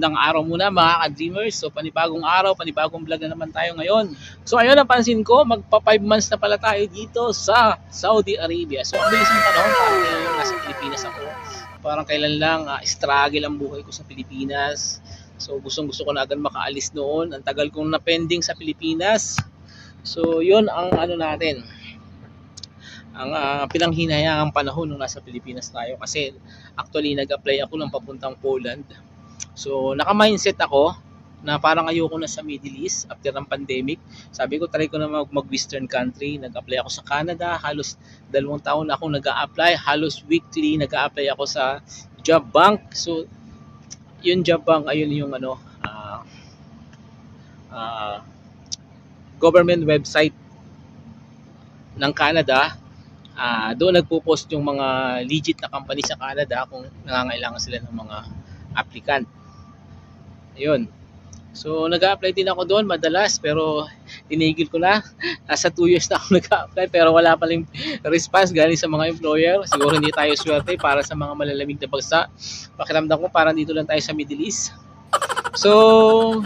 magandang araw muna mga ka-dreamers. So panibagong araw, panibagong vlog na naman tayo ngayon. So ayun, napansin ko, magpa 5 months na pala tayo dito sa Saudi Arabia. So ang bilis ng panahon, parang kailan nasa Pilipinas ako. Parang kailan lang, ah, struggle ang buhay ko sa Pilipinas. So gustong gusto ko na agad makaalis noon. Ang tagal kong na-pending sa Pilipinas. So yun ang ano natin, ang uh, pinanghinayangang panahon nung nasa Pilipinas tayo kasi actually nag-apply ako ng papuntang Poland. So naka-mindset ako na parang ayoko na sa Middle East after ng pandemic. Sabi ko try ko na mag, mag-western country. Nag-apply ako sa Canada. Halos dalawang taon na akong nag-a-apply. Halos weekly nag-a-apply ako sa job bank. So yung job bank ayun yung ano ah, ah, government website ng Canada ah doon nagpo-post yung mga legit na company sa Canada kung nangangailangan sila ng mga applicant. Ayun. So, nag-apply din ako doon madalas pero tinigil ko na. Nasa 2 years na ako nag-apply pero wala pa rin response galing sa mga employer. Siguro hindi tayo swerte para sa mga malalamig na bagsa. Pakiramdam ko parang dito lang tayo sa Middle East. So,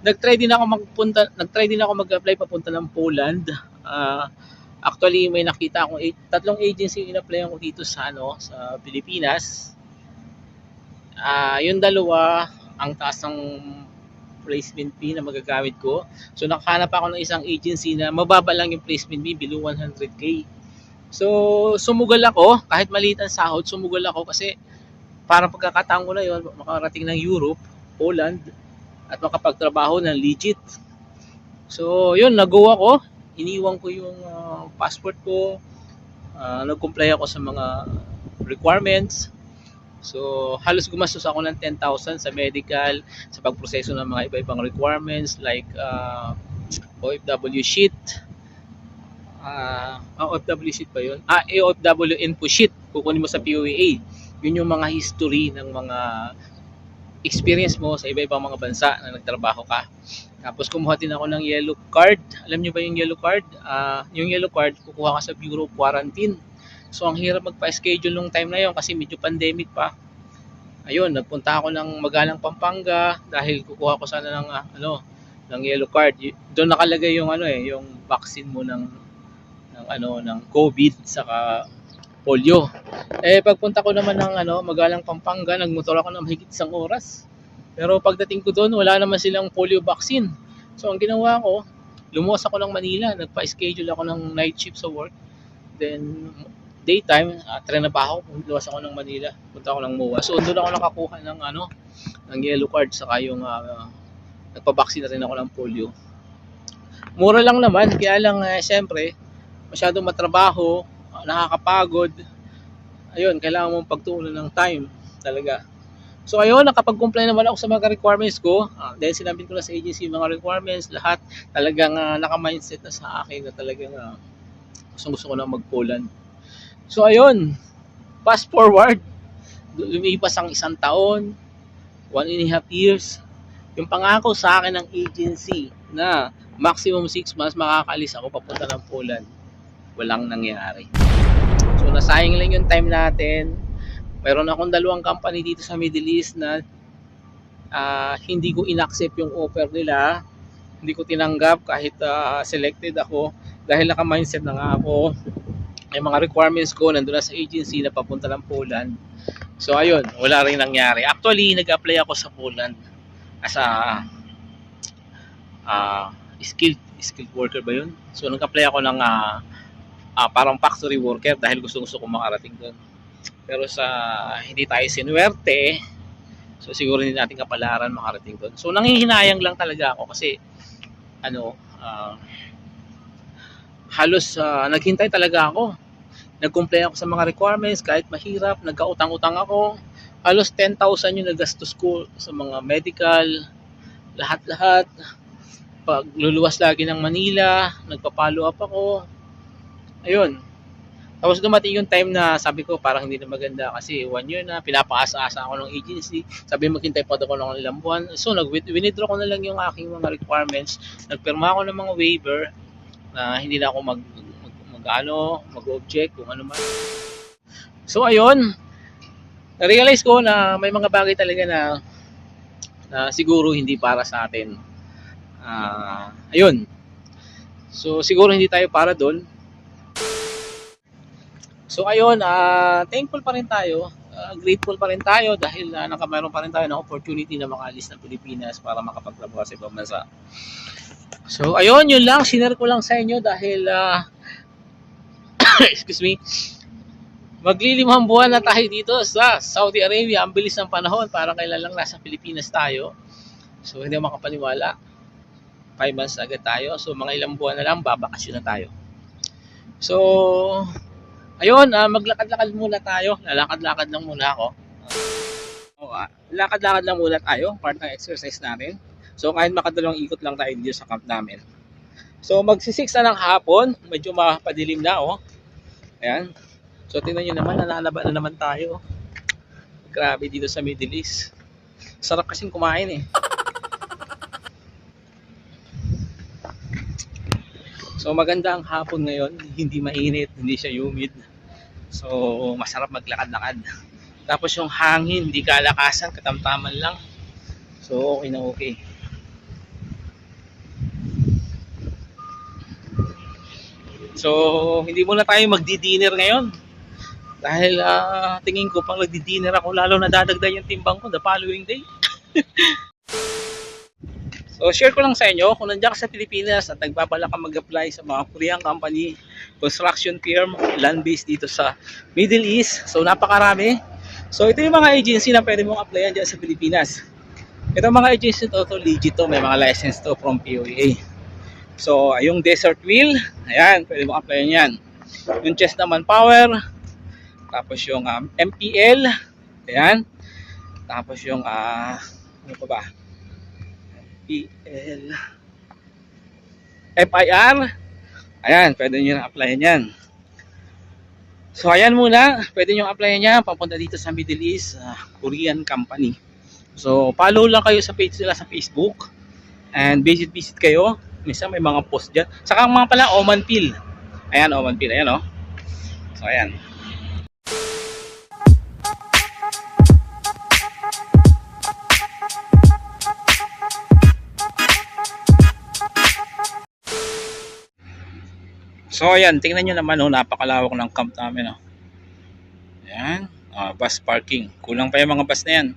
nag-try din ako magpunta, nag-try din ako mag-apply papunta ng Poland. Ah, Actually, may nakita akong tatlong agency yung in-applyan ko dito sa ano, sa Pilipinas. Ah, yung dalawa, ang taas ng placement fee na magagamit ko. So nakahanap ako ng isang agency na mababa lang yung placement fee, below 100k. So sumugal ako, kahit maliit ang sahod, sumugal ako kasi parang pagkakataon ko na yon makarating ng Europe, Poland, at makapagtrabaho ng legit. So yun, nag-go ako, iniwan ko yung ah, passport ko, Ah, nag-comply ako sa mga requirements. So, halos gumastos ako ng 10,000 sa medical, sa pagproseso ng mga iba-ibang requirements like ah, OFW sheet. Ah, ah, OFW sheet ba yun? Ah, OFW info sheet. Kukunin mo sa POEA. Yun yung mga history ng mga experience mo sa iba-ibang mga bansa na nagtrabaho ka. Tapos kumuha din ako ng yellow card. Alam niyo ba yung yellow card? Ah, yung yellow card kukuha ka sa Bureau of Quarantine. So ang hirap magpa-schedule nung time na yon kasi medyo pandemic pa. Ayun, nagpunta ako ng Magalang Pampanga dahil kukuha ko sana ng ah, ano, ng yellow card. Doon nakalagay yung ano eh, yung vaccine mo ng ng ano ng COVID saka polio. Eh pagpunta ko naman ng ano, Magalang Pampanga, nagmotor ako ng mahigit isang oras. Pero pagdating ko doon, wala naman silang polio vaccine. So ang ginawa ko, lumuwas ako ng Manila, nagpa-schedule ako ng night shift sa work. Then daytime, uh, trinabaho, lumuwas ako ng Manila, punta ako ng MOA. So doon ako nakakuha ng ano, ng yellow card saka yung uh, nagpa-vaccine na rin ako ng polio. Mura lang naman, kaya lang eh, siyempre, masyadong matrabaho, ah, nakakapagod. Ayun, kailangan mong pagtuunan ng time talaga. So ayun, nakapag-comply naman ako sa mga requirements ko. Ah, dahil sinabi ko na sa agency yung mga requirements, lahat talagang ah, naka-mindset na sa akin na talagang uh, gusto gusto ko na mag-Poland. So ayun, fast forward, lumipas ang isang taon, one and a half years, yung pangako sa akin ng agency na maximum 6 months makakaalis ako papunta ng Poland, walang nangyari. So nasayang lang yung time natin, Meron akong dalawang company dito sa Middle East na ah, hindi ko inaccept yung offer nila. Hindi ko tinanggap kahit ah, selected ako. Dahil naka-mindset na nga ako. Yung mga requirements ko nandun na sa agency na papunta ng Poland. So ayun, wala rin nangyari. Actually, nag-apply ako sa Poland as a ah, skilled skilled worker ba yun? So nag-apply ako ng ah, ah, parang factory worker dahil gusto gusto ko makarating doon. Pero sa hindi tayo sinuwerte, so siguro hindi natin kapalaran makarating doon. So nanghihinayang lang talaga ako kasi ano, ah, halos ah, naghintay talaga ako. Nag-comply ako sa mga requirements kahit mahirap, nagkautang-utang ako. Halos 10,000 yung nagastos ko sa mga medical, lahat-lahat. Pag luluwas lagi ng Manila, nagpa-follow up ako. Ayun, tapos dumating yung time na sabi ko parang hindi na maganda kasi one year na pinapaasa-asa ako ng agency. Sabi maghintay pa ako ng ilang buwan. So nag-withdraw ko na lang yung aking mga requirements. Nagpirma ako ng mga waiver na hindi na ako mag mag, mag ano, mag-object kung ano man. So ayun, na-realize ko na may mga bagay talaga na na siguro hindi para sa atin. Ah, ayun. So siguro hindi tayo para doon. So ayun, ah thankful pa rin tayo. ah, grateful pa rin tayo dahil uh, nakameron pa rin tayo ng opportunity na makaalis ng Pilipinas para makapagtrabaho sa ibang bansa. So ayun, yun lang. Sinare ko lang sa inyo dahil ah, excuse me, maglilimang buwan na tayo dito sa Saudi Arabia. Ang bilis ng panahon, parang kailan lang nasa Pilipinas tayo. So hindi makapaniwala. 5 months agad tayo. So mga ilang buwan na lang, babakasyon na tayo. So, ayun, ah, maglakad-lakad muna tayo. Lalakad-lakad lang muna ako. Ah, lakad-lakad lang muna tayo. Part ng exercise natin. So kahit makadalawang ikot lang tayo dito sa camp namin. So magsisix na ng hapon. Medyo mapadilim na, oh. Ayan. So tingnan nyo naman, nalalaba na naman tayo. Grabe dito sa Middle East. Sarap kasing kumain eh. So maganda ang hapon ngayon, hindi mainit, hindi siya humid. So masarap maglakad-lakad. Tapos yung hangin, hindi kalakasan, katamtaman lang. So okay na okay. So hindi muna tayo magdi-dinner ngayon. Dahil ah, tingin ko pang nagdi-dinner ako, lalo na dadagdag yung timbang ko the following day. So share ko lang sa inyo, kung nandiyan ka sa Pilipinas at nagbabalak ka mag-apply sa mga Korean company, construction firm, land-based dito sa Middle East. So napakarami. So ito yung mga agency na pwede mong applyan dyan sa Pilipinas. Ito mga agency to, to legit to, may mga license to from POA. So yung Desert Wheel, ayan, pwede mong applyan yan. Yung Chest naman Power, tapos yung um, MPL, ayan. Tapos yung, ah, ano pa ba? PL FIR ayan, pwede nyo na applyan yan so ayan muna pwede nyo applyan yan papunta dito sa Middle East uh, Korean company so follow lang kayo sa page nila sa Facebook and visit visit kayo minsan may mga post dyan. Saka mga pala Oman Pil. Ayan Oman Pil, ayan oh. So ayan. So ayan, tingnan nyo naman oh, napakalawak ng camp namin oh. Ayan, ah, bus parking. Kulang pa yung mga bus na yan.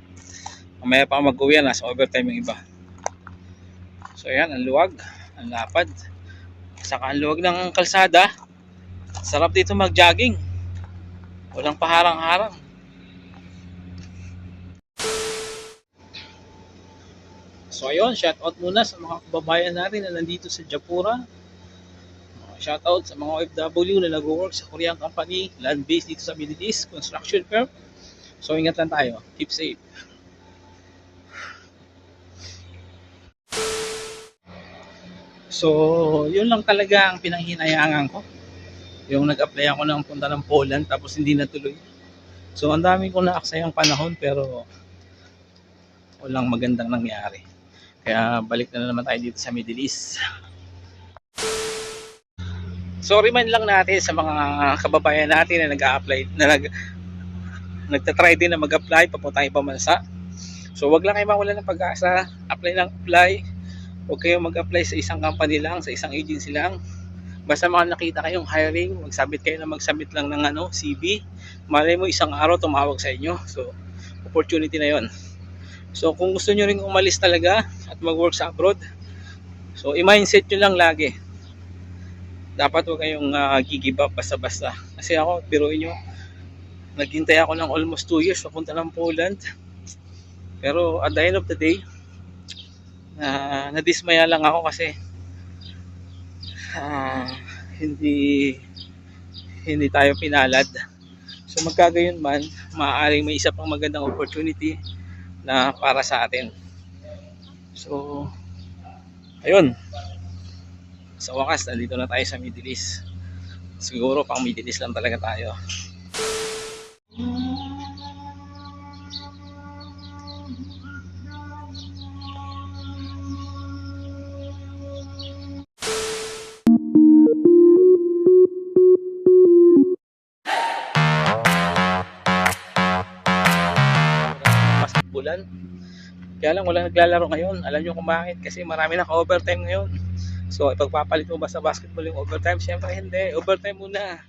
Mamaya pa mag-uwi yan, nasa overtime yung iba. So ayan, ang luwag, ang lapad. Saka ang ng kalsada. Sarap dito mag-jogging. Walang paharang-harang. So ayun, shout out muna sa mga kababayan natin na nandito sa Japura. Shout out sa mga OFW na nag-work sa Korean company, land-based dito sa Middle East, construction firm. So ingat lang tayo. Keep safe. So, yun lang talaga ang pinanghinayangan ko. Yung nag-apply ako ng punta ng Poland tapos hindi natuloy. So, ang dami kong naaksayang panahon pero walang magandang nangyari. Kaya balik na naman tayo dito sa Middle East. So remind lang natin sa mga kababayan natin na nag-a-apply na nag nagta-try din na mag-apply papunta ibang bansa. So wag lang kayo mawala ng pag-asa, apply lang apply. Huwag kayong mag-apply sa isang company lang, sa isang agency lang. Basta mga nakita kayong hiring, magsabit kayo na magsabit lang ng ano, CV. Malay mo isang araw tumawag sa inyo. So opportunity na 'yon. So kung gusto nyo ring umalis talaga at mag-work sa abroad, so i-mindset nyo lang lagi dapat huwag kayong uh, give up basta-basta. Kasi ako, biruin nyo, naghintay ako ng almost 2 years papunta ng Poland. Pero at the end of the day, uh, nadismaya lang ako kasi uh, hindi hindi tayo pinalad. So magkagayon man, maaaring may isa pang magandang opportunity na para sa atin. So, ayun sa wakas nandito na tayo sa Middle East siguro pang Middle East lang talaga tayo bulan Kaya lang wala naglalaro ngayon. Alam nyo kung bakit? Kasi marami naka-overtime ngayon. So, ipagpapalit mo ba sa basketball yung overtime? Siyempre hindi. Overtime muna.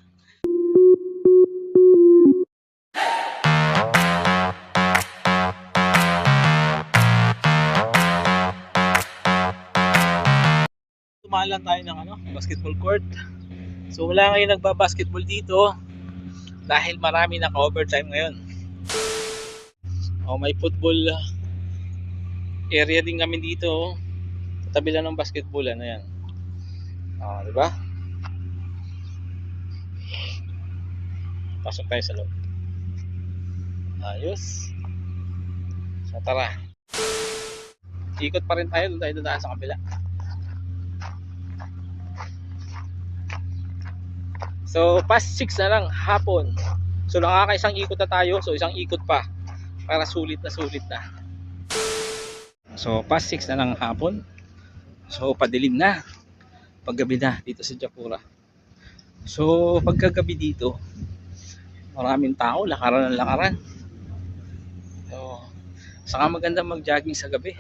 Tumalan tayo ng ano, basketball court. So wala ngayon nagba-basketball dito dahil marami naka-overtime ngayon. Oh, may football area din kami dito. oh. Tabi lang ng basketball ano yan. Oh, di ba? Pasok tayo sa loob. Ayos. So tara. Ikot pa rin tayo, doon tayo dadaan sa kabila. So, past 6 na lang hapon. So, nakakaisang ikot na tayo. So, isang ikot pa para sulit na sulit na. So, past 6 na lang hapon. So, padilim na. Paggabi na dito sa Japura. So, pagkagabi dito, maraming tao, lakaran ng lakaran. So, saka maganda mag-jogging sa gabi.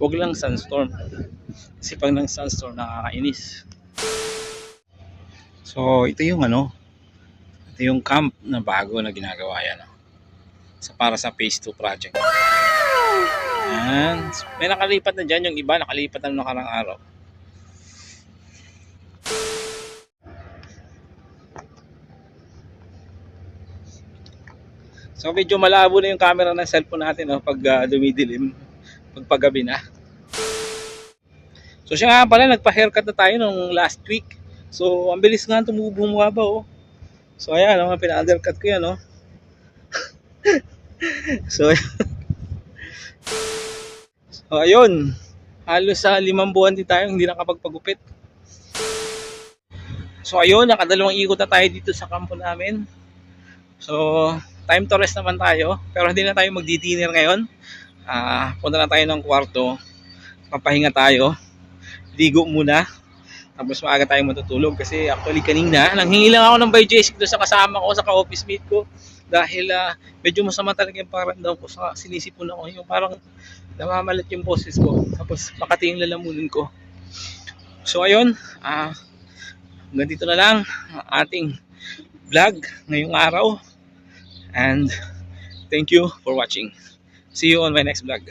Huwag lang sunstorm. Kasi pag ng sunstorm, nakakainis. So, ito yung ano, ito yung camp na bago na ginagawa yan. Sa para sa phase 2 project. Yan. May nakalipat na dyan, yung iba nakalipat na nung nakarang araw. So medyo malabo na yung camera ng cellphone natin no, pag ah, dumidilim, pag paggabi na. So siya nga pala, nagpa-haircut na tayo nung last week. So, ang bilis nga tumubo mukha ba, oh. So, ayan, oh, pina-undercut ko yan, oh. So, so, ayun. Halos sa limang buwan din tayo hindi nakapagpagupit. So, ayun, nakadalawang ikot na tayo dito sa kampo namin. So, time to rest naman tayo. Pero hindi na tayo magdi-dinner ngayon. Ah, punta na tayo ng kwarto. Papahinga tayo. Ligo muna. Tapos maaga tayo matutulog kasi actually kanina nanghingi lang ako ng by Jessic doon sa kasama ko sa ka-office mate ko. Dahil ah, medyo masama talaga yung pakiramdam ko sa sinisipon ako. Yung parang namamalat yung boses ko. Tapos makati yung lalamunin ko. So ayun ah hanggang dito na lang ang ating vlog ngayong araw. And thank you for watching. See you on my next vlog